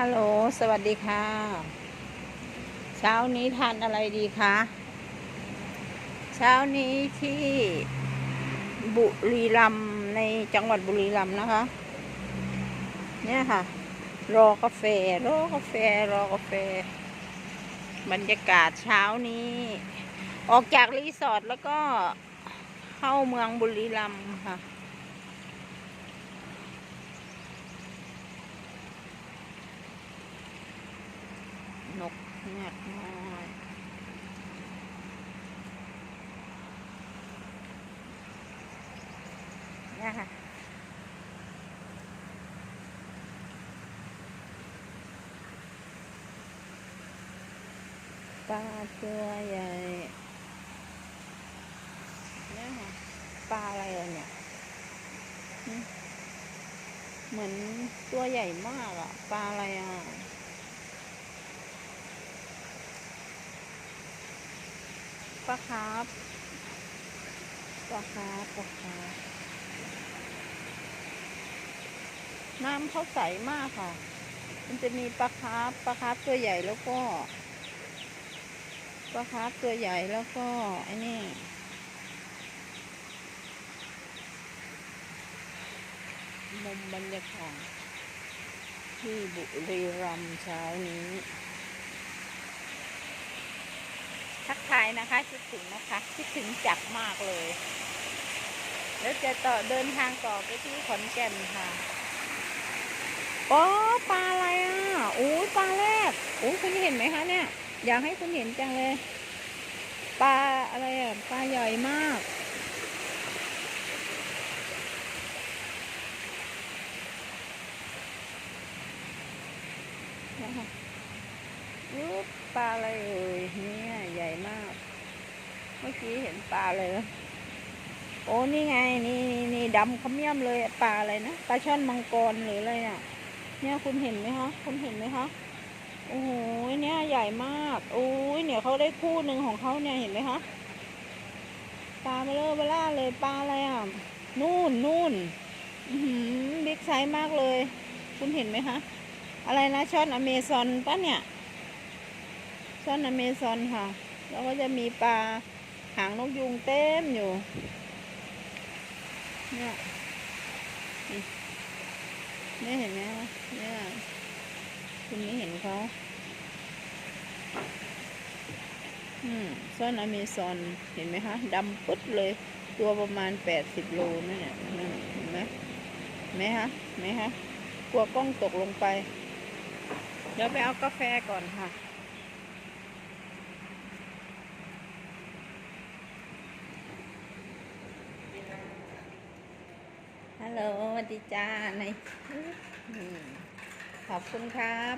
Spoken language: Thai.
ฮัลโหล สวัสดีค่ะ เช้านี้ทานอะไรดีคะ เช้านี้ที่บุรีรัมในจังหวัดบุรีรัมนะคะ เนี่ยค่ะ รอกาแฟ รอกาแฟ รอกาแฟ บรรยากาศเช้านี้ ออกจากรีสอร์ทแล้วก็เข้าเมืองบุรีรัมค่ะ กเงือกน้อยนี่ค่ะปลาตัวใหญ่เนี่ยค่ะปลาอะไรเนี่ยเหมือนตัวใหญ่มากอะปลาอะไรอะ ปลาคาร์ฟปลาคาร์ฟปลาคาร์ฟน้ำเขาใสมากค่ะ มันจะมีปลาคาร์ฟปลาคาร์ฟตัวใหญ่แล้วก็ปลาคาร์ฟตัวใหญ่แล้วก็ไอ้นี่มุมบรรยากาศที่บุรีรัมย์เช้านี้ ทักทายนะคะคิดถึงนะคะคิดถึงจักมากเลย แล้วจะต่อเดินทางต่อไปที่ขอนแก่นค่ะโอ้ปลาอะไรอะโอ้ปลาแรดโอ้คุณเห็นไหมคะเนี่ย อยากให้คุณเห็นจังเลย ปลาอะไรอะปลาใหญ่มากนะคะ อุ๊บปลาอะไรเอ่ยเนี่ยใหญ่มาก เมื่อกี้เห็นปลาเลยนะโอ้นี่ไงนี่นี่นี่ดำขมิ้มเลยปลาอะไรนะปลาช่อนมังกรหรืออะไรอะ เนี่ยคุณเห็นไหมคะคุณเห็นไหมคะโอ้โหเนี่ยใหญ่มากโอ้ยเนี่ยเขาได้คู่หนึ่งของเขาเนี่ยเห็นไหมคะปลาเบลเบล่าเลยปลาอะไรอะนู่นนู่นหือบิ๊กไซส์มากเลย คุณเห็นไหมคะ อะไรนะช่อนอเมซอนปะเนี่ย ช่อนอเมซอนค่ะ แล้วก็จะมีปลาหางนกยูงเต็มอยู่ เนี่ยนี่เห็นไหมคะเนี่ยคุณไม่เห็นเขาอืมซ่อนอเมซอนเห็นไหมคะดำปึ๊ดเลย ตัวประมาณแปดสิบโลนั่นเนี่ยเห็นไหมไหมคะไหมคะกลัวกล้องตกลงไป เดี๋ยวไปเอากาแฟก่อนค่ะ ฮัลโหลวัสดีจ้าในขอบคุณครับ